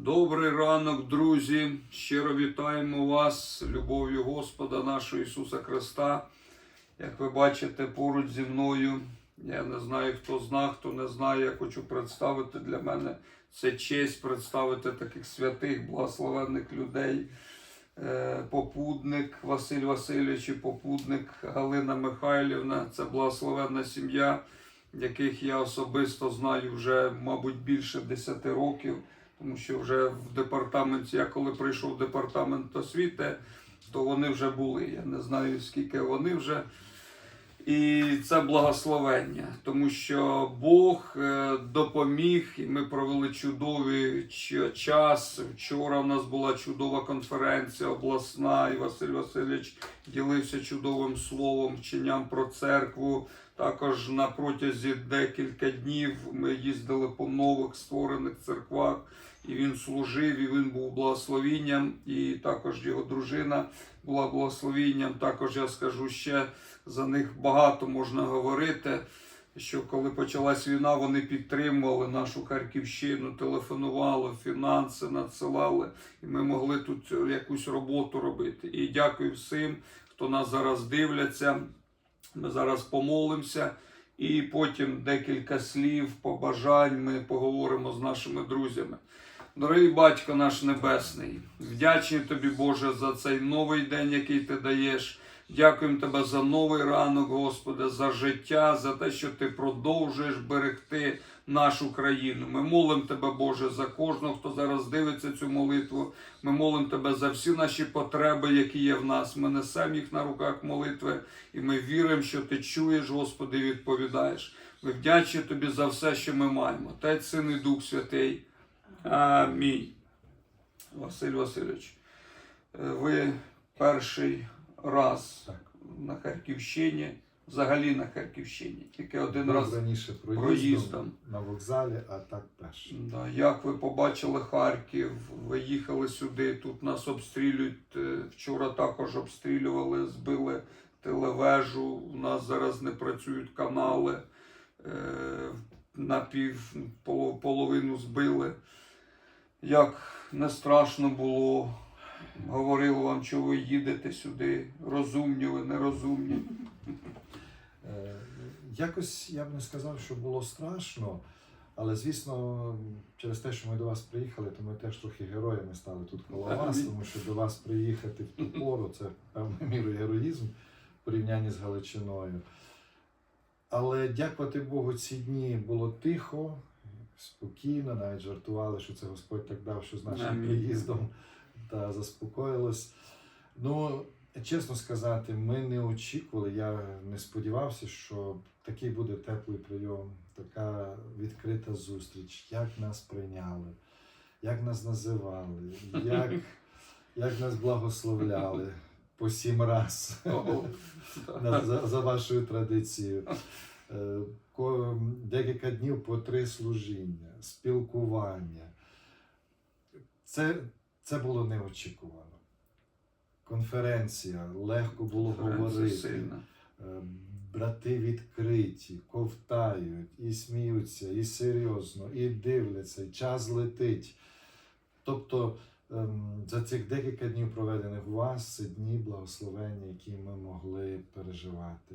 Добрий ранок, друзі! Щиро вітаємо вас любов'ю Господа нашого Ісуса Христа. Як ви бачите, поруч зі мною. Я не знаю, хто зна, хто не знає. Я хочу представити для мене це честь представити таких святих, благословенних людей. Е, Попудник Василь Васильович і попудник Галина Михайлівна. Це благословенна сім'я, яких я особисто знаю вже, мабуть, більше 10 років. Тому що вже в департаменті, я коли прийшов в департамент освіти, то вони вже були. Я не знаю, скільки вони вже. І це благословення, тому що Бог е, допоміг, і ми провели чудовий час. Вчора в нас була чудова конференція обласна, і Василь Васильович ділився чудовим словом, вченням про церкву. Також на протязі декілька днів ми їздили по нових створених церквах, і він служив, і він був благословінням, і також його дружина була благословінням. Також я скажу ще за них багато можна говорити. Що коли почалась війна, вони підтримували нашу Харківщину, телефонували, фінанси надсилали, і ми могли тут якусь роботу робити. І дякую всім, хто нас зараз дивляться. Ми зараз помолимося, і потім декілька слів, побажань. Ми поговоримо з нашими друзями. Дорогий батько наш небесний, вдячний тобі, Боже, за цей новий день, який ти даєш. Дякуємо тебе за новий ранок, Господи, за життя, за те, що ти продовжуєш берегти нашу країну. Ми молимо тебе, Боже, за кожного, хто зараз дивиться цю молитву. Ми молимо тебе за всі наші потреби, які є в нас. Ми несемо їх на руках молитви, і ми віримо, що ти чуєш, Господи, і відповідаєш. Ми вдячні тобі за все, що ми маємо. Отець, Син і Дух Святий. Амінь. Василь Васильович, е, ви перший раз на Харківщині, взагалі на Харківщині, тільки один Був раз. раніше проїздом, проїздом. на вокзалі, а так перше. Да, як ви побачили Харків, ви їхали сюди, тут нас обстрілюють. е, Вчора також обстрілювали, збили телевежу. У нас зараз не працюють канали. е, На пів половину збили. Як не страшно було, говорили вам, що ви їдете сюди, розумні ви, нерозумні. Е, Якось я б не сказав, що було страшно, але звісно, через те, що ми до вас приїхали, то ми теж трохи героями стали тут коло вас, тому що до вас приїхати в ту пору це певною мірою героїзм в порівнянні з Галичиною. Але дякувати Богу, ці дні було тихо, спокійно, навіть жартували, що це Господь так дав, що з нашим приїздом та заспокоїлось. Ну, чесно сказати, ми не очікували, я не сподівався, що такий буде теплий прийом, така відкрита зустріч, як нас прийняли, як нас називали, як, як нас благословляли по сім раз за, за вашою традицією. Декілька днів по три служіння, спілкування. Це, це було неочікувано. Конференція, легко було говорити. сильно. Е, Брати відкриті, ковтають, і сміються, і серйозно, і дивляться, і час летить. Тобто ем, за цих декілька днів проведених у вас це дні благословення, які ми могли переживати.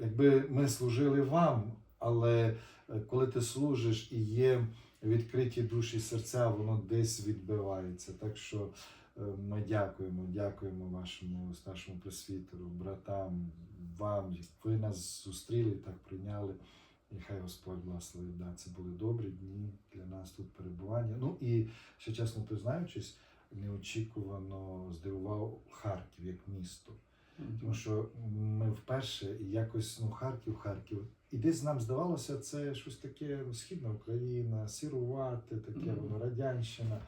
Якби ми служили вам, але е, коли ти служиш і є відкриті душі серця, воно десь відбивається. Так що е, ми дякуємо, дякуємо вашому старшому пресвітеру, братам, вам. Ви нас зустріли, так прийняли. І хай Господь благословить. Да, це були добрі дні для нас тут перебування. Ну і ще чесно признаючись, неочікувано здивував Харків як місто. Тому що ми вперше якось ну Харків, Харків. І десь нам здавалося, це щось таке ну, східна Україна, сірувати, таке воно радянщина.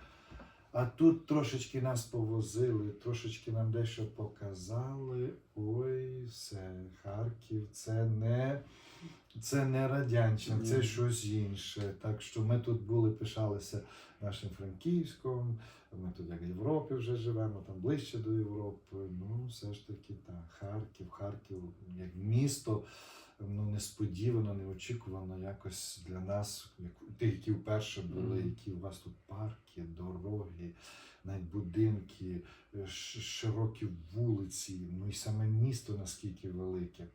А тут трошечки нас повозили, трошечки нам дещо показали. Ой, все, Харків, це не, це не радянщина, це щось інше. Так що ми тут були, пишалися нашим Франківськом. Ми тут як в Європі вже живемо, там ближче до Європи. Ну, все ж таки, так, Харків, Харків як місто ну, несподівано, неочікувано якось для нас, як тих, які вперше були, які у вас тут парки, дороги, навіть будинки, е, широкі вулиці, ну і саме місто наскільки велике.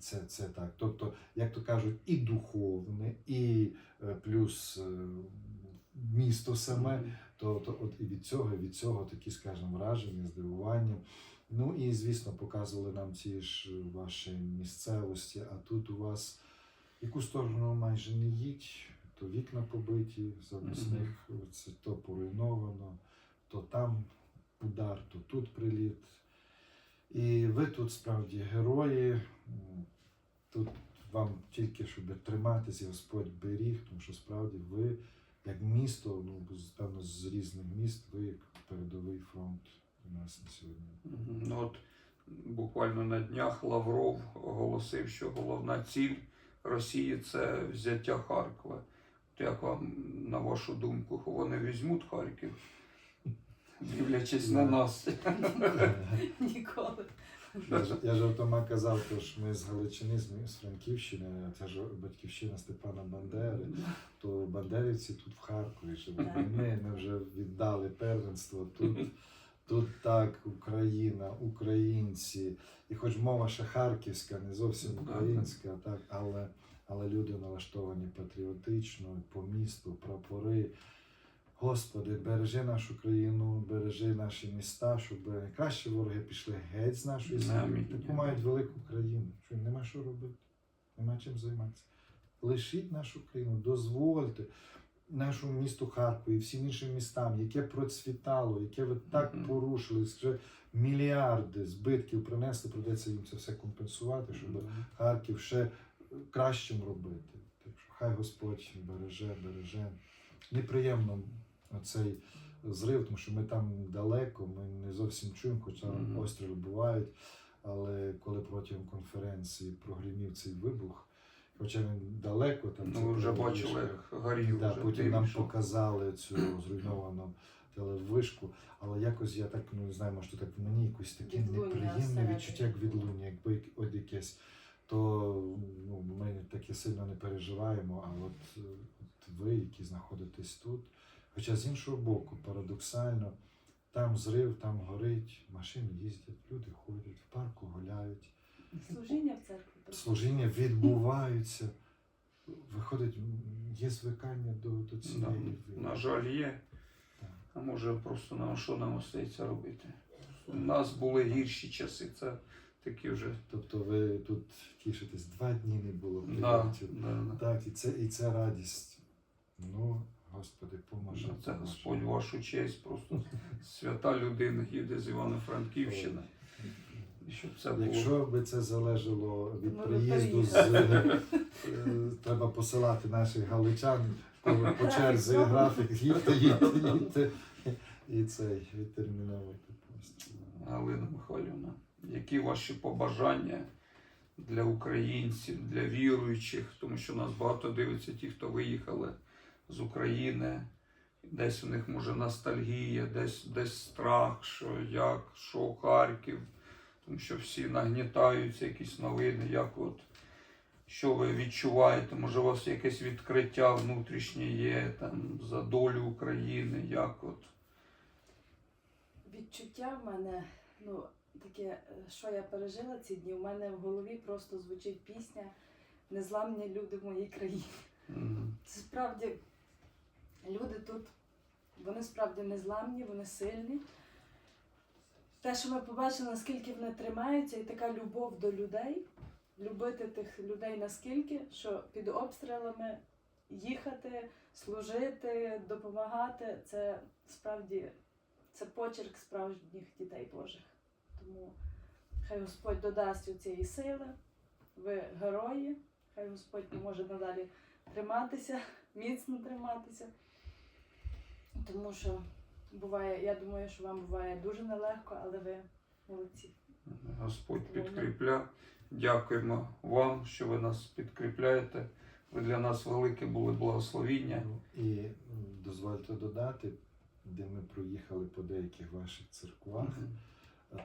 Це, це так. Тобто, як то кажуть, і духовне, і е, плюс е, місто саме, то, то от і від цього, від цього такі, скажімо, враження, здивування. Ну і звісно, показували нам ці ж ваші місцевості, а тут у вас яку сторону майже не їдь, то вікна побиті з обісних, це то поруйновано, то там удар, то тут приліт. І ви тут справді герої. Тут вам тільки щоб триматися, і Господь беріг, тому що справді ви, як місто, ну певно, з різних міст, ви як передовий фронт у нас на сьогодні. Ну, от буквально на днях Лавров оголосив, що головна ціль Росії це взяття Харкова. От як вам, на вашу думку, вони візьмуть Харків, дивлячись на нас? Ніколи. Я ж, я жартома казав, то ж ми з Галичини, з, Франківщини, це ж батьківщина Степана Бандери, то бандерівці тут в Харкові живуть. Ми, ми вже віддали первенство. Тут, тут так, Україна, українці. І хоч мова ще харківська, не зовсім українська, так, але, але люди налаштовані патріотично, по місту, прапори. Господи, бережи нашу країну, бережи наші міста, щоб найкращі вороги пішли геть з нашої землі. Таку мають велику країну. Що їм нема що робити, нема чим займатися. Лишіть нашу країну, дозвольте нашому місту Харкові і всім іншим містам, яке процвітало, яке ви так Мгм. порушили, вже мільярди збитків принесли, придеться їм це все компенсувати, щоб Харків ще кращим робити. Так що хай Господь береже, береже. Неприємно оцей зрив, тому що ми там далеко, ми не зовсім чуємо, хоча Мгм. постріли бувають. Але коли протягом конференції прогримів цей вибух, хоча він далеко там Ну, вже бачили, горів. Да, вже потім нам йшов. показали цю зруйновану телевишку, але якось я так ну не знаю, може так в мені якось таке Відлуння неприємне відчуття, як відлуння, якби як- от якесь, то ну, ми таке сильно не переживаємо. А от, от ви, які знаходитесь тут, хоча з іншого боку, парадоксально, там зрив, там горить, машини їздять, люди ходять, в парку гуляють Служіння в церкві. служіння відбуваються. Виходить, є звикання до, до Да, на жаль, є. Так. А може просто нам що нам остається робити? У нас були гірші часи, це такі вже. Тобто ви тут тішитесь, два дні не було Да, да, да. Так, і це, і це радість. Ну, Господи, поможи. Це поможи. Господь вашу честь, просто свята людина їде з Івано-Франківщини. Щоб це було. Якщо би це залежало від приїзду з е, треба посилати наших галичан по черзі графік, їдьте, їдьте, їдьте. І цей відтерміновуйте просто. Галина Михайлівна, які ваші побажання для українців, для віруючих, тому що нас багато дивиться ті, хто виїхали з України. Десь у них може ностальгія, десь, десь страх, що як, що Харків, тому що всі нагнітаються, якісь новини, як от. Що ви відчуваєте? Може, у вас якесь відкриття внутрішнє є там за долю України, як от? Відчуття в мене, ну, таке, що я пережила ці дні, у мене в голові просто звучить пісня Незламні люди в моїй країні. Це справді люди тут, вони справді незламні, вони сильні. Те, що ми побачили, наскільки вони тримаються, і така любов до людей, любити тих людей наскільки, що під обстрілами їхати, служити, допомагати, це справді це почерк справжніх дітей Божих. Тому хай Господь додасть у цієї сили. Ви герої, хай Господь поможе надалі триматися, міцно триматися. Тому що буває, я думаю, що вам буває дуже нелегко, але ви молодці. Господь підкріпля. Дякуємо вам, що ви нас підкріпляєте. Ви для нас велике були благословіння. Ну, І дозвольте додати, де ми проїхали по деяких ваших церквах. Мгм.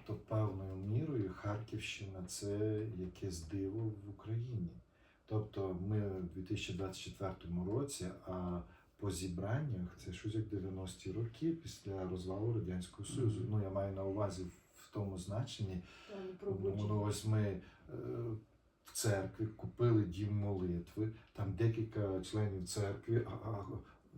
то певною мірою Харківщина це якесь диво в Україні. Тобто ми в 2024 році, а по зібраннях це щось як 90-ті роки після розвалу Радянського Союзу. Мгм. Ну я маю на увазі в тому значенні, Там Ну, ось ми е, в церкві купили дім молитви, там декілька членів церкви, а, а,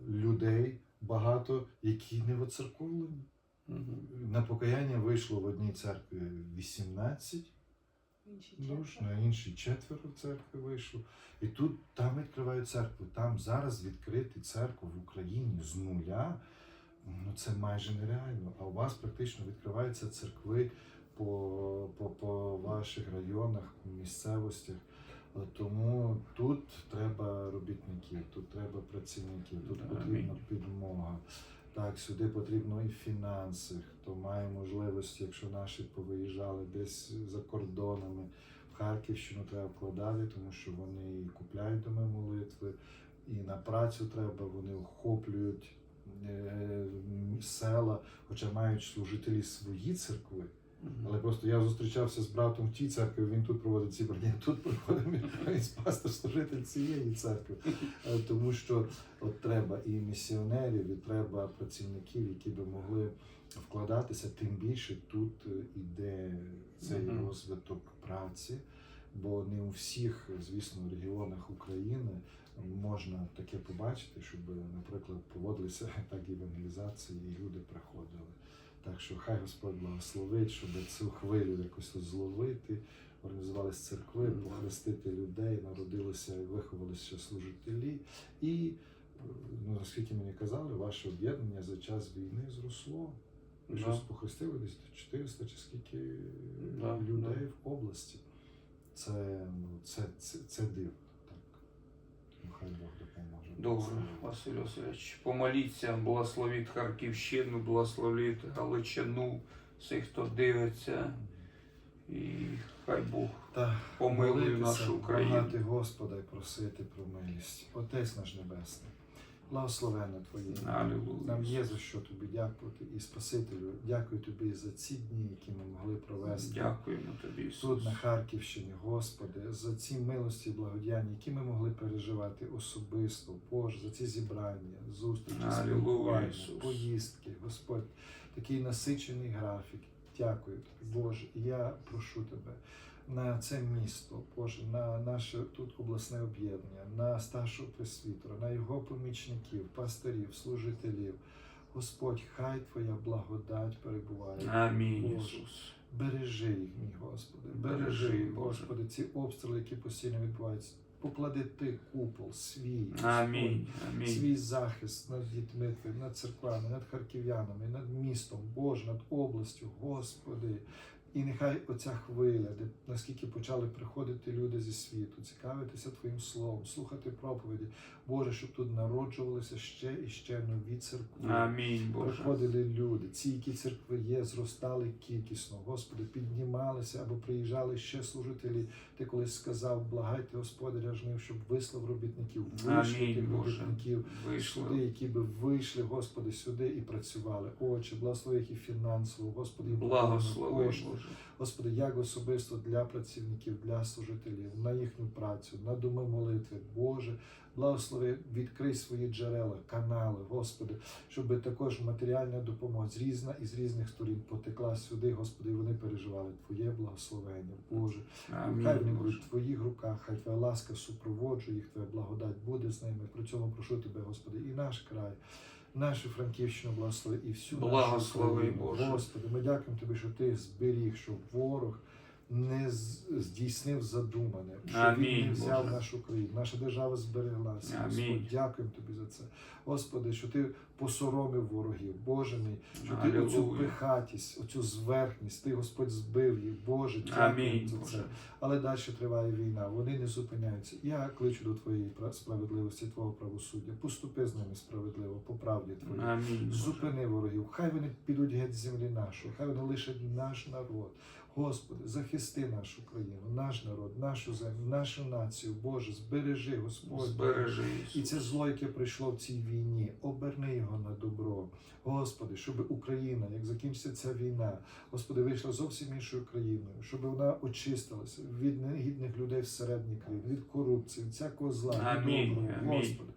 людей багато, які не воцерковлені. Мгм. На покаяння вийшло в одній церкві 18 Інші четверо. на іншій четверо в церкві вийшло. І тут там відкривають церкву. Там зараз відкрити церкву в Україні з нуля. Ну це майже нереально. А у вас практично відкриваються церкви по, по, по ваших районах, місцевостях. Е, Тому тут треба робітників, тут треба працівників, тут потрібна амінь. підмога. Так, сюди потрібно і фінанси. Хто має можливості, якщо наші повиїжджали десь за кордонами, в Харківщину треба вкладати, тому що вони і купляють доми молитви, і на працю треба, вони охоплюють е, села, хоча мають служителі свої церкви. Але просто я зустрічався з братом в тій церкві, він тут проводить зібрання, тут приходить він пастор служитель цієї церкви. Е, Тому що от треба і місіонерів, і треба працівників, які би могли вкладатися, тим більше тут е, іде цей розвиток праці, бо не у всіх, звісно, регіонах України можна таке побачити, щоб, наприклад, поводилися так евангелізації, і люди приходили. Так що хай Господь благословить, щоб цю хвилю якось зловити, організувалися церкви, похрестити людей, народилися і виховалися служителі. І ну, наскільки мені казали, ваше об'єднання за час війни зросло. Ви Да. щось похрестили десь 400 чи скільки Да, людей в області. Це, ну, це, це, це диво. Так. Ну, хай Бог допоможе. Добре, Василь Васильович, помоліться, благословіть Харківщину, благословіть Галичину, всіх, хто дивиться, і хай Бог Та помилує молитися, нашу Україну. благати Господа і просити про милість. Отець наш Небесний, благословенно Твоє. Алілуя. Нам є за що тобі дякувати і Спасителю. Дякую тобі за ці дні, які ми могли провести. Дякуємо тобі, Тут на Харківщині, Господи, за ці милості і благодіяння, які ми могли переживати особисто, Боже, за ці зібрання, зустрічі, спілкування, поїздки, Господь, такий насичений графік. Дякую тобі, Боже. І я прошу тебе на це місто, Боже, на наше тут обласне об'єднання, на старшого пресвітера, на його помічників, пастирів, служителів. Господь, хай Твоя благодать перебуває. Амінь, Боже. Ісус. Бережи їх, мій Господи, Бережи, бережи, Господи, ці обстріли, які постійно відбуваються. Поклади ти купол свій, Амінь. Амінь. свій захист над дітьми, над церквами, над харків'янами, над містом, Боже, над областю, Господи. І нехай оця хвиля, де наскільки почали приходити люди зі світу, цікавитися Твоїм словом, слухати проповіді, Боже, щоб тут народжувалися ще і ще нові церкви. Амінь, Боже. Приходили люди, ці, які церкви є, зростали кількісно. Господи, піднімалися або приїжджали ще служителі. Ти колись сказав, благайте Господаря жнив, щоб вислав робітників, вийшли тих робітників сюди, які би вийшли, Господи, сюди і працювали. Отче, благослови їх і фінансово, Господи, Благослови. Боже. Господи, як особисто для працівників, для служителів, на їхню працю, на доми молитви, Боже, благослови, відкрий свої джерела, канали, Господи, щоб також матеріальна допомога з різна із різних сторін потекла сюди, Господи, і вони переживали Твоє благословення, Боже. Хай вони будуть в Твоїх руках, хай Твоя ласка супроводжує їх, Твоя благодать буде з ними. При цьому прошу Тебе, Господи, і наш край. Нашу Франківщину благослови і всю Благослови, нашу. Боже. Господи, ми дякуємо Тобі, що Ти зберіг, що ворог не здійснив задумане, що Амінь, він не взяв Боже. нашу країну. Наша держава збереглася. Амінь. Господь, дякуємо Тобі за це. Господи, що Ти посоромив ворогів, Боже мій, що Ти Алілуя. оцю пихатість, оцю зверхність, Ти, Господь, збив їх. Боже, дякуємо за це. Боже. Але далі триває війна, вони не зупиняються. Я кличу до Твоєї пра- справедливості, Твого правосуддя. Поступи з ними справедливо, по правді Твоїй. Амінь. Боже. Зупини ворогів, хай вони підуть геть з землі нашої, хай вони лишать наш народ. Господи, захисти нашу країну, наш народ, нашу землю, нашу націю. Боже, збережи, Господь. Збережи, І це зло, яке прийшло в цій війні, оберни його на добро. Господи, щоб Україна, як закінчиться ця війна, Господи, вийшла зовсім іншою країною, щоб вона очистилася від негідних людей всередині країни, від корупції, від всякого зла, Амінь, від доброго. Господи.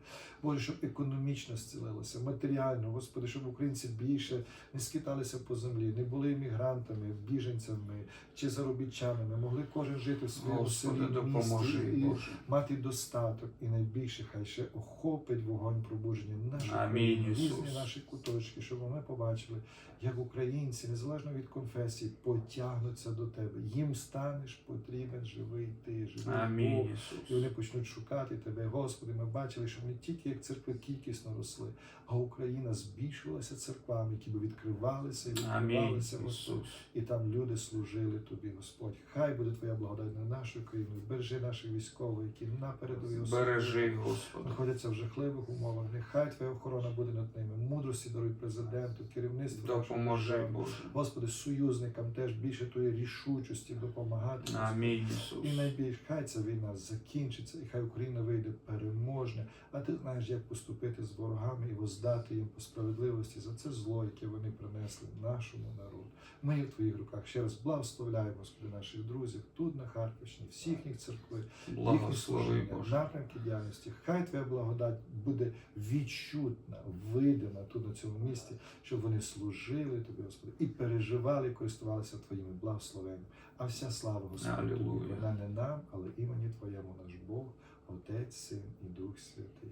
Боже, щоб економічно зцілилося, матеріально, Господи, щоб українці більше не скиталися по землі, не були іммігрантами, біженцями чи заробітчанами, могли кожен жити в своєму Господи, селі, допоможи, місті, і Боже. мати достаток і найбільше хай ще охопить вогонь пробудження Амінь, різні наші куточки, щоб ми побачили, як українці, незалежно від конфесії, потягнуться до тебе. Їм станеш потрібен живий ти, живий Бог. Амінь, І вони почнуть шукати тебе, Господи. Ми бачили, що не тільки як церкви кількісно росли, а Україна збільшувалася церквами, які би відкривалися і Амінь, відкривалися, Господь. Ісус. І там люди служили тобі, Господь. Хай буде Твоя благодать над нашою країною. Бережи наших військових, які на передовій Бережи, Господи. знаходяться в жахливих умовах. Нехай Твоя охорона буде над ними. Мудрості даруй президенту, керівництву. нашої Допоможи. Боже. Господи, союзникам теж більше тої рішучості допомагати. Амінь, Ісус. І найбільш хай ця війна закінчиться, і хай Україна вийде переможне. А ти знаєш, як поступити з ворогами і воздати їм по справедливості за це зло, яке вони принесли нашому народу. Ми в твоїх руках ще раз благословляємо, Господи, наших друзів тут на Харківщині, всіх їх церкви, їхні служіння, напрямки діяльності. Хай твоя благодать буде відчутна, видана тут на цьому місці, щоб вони служили тобі, Господи, і переживали, і користувалися твоїми благословеннями. А вся слава Господи, тобі, вона не нам, але імені Твоєму наш Бог, Отець, Син і Дух Святий.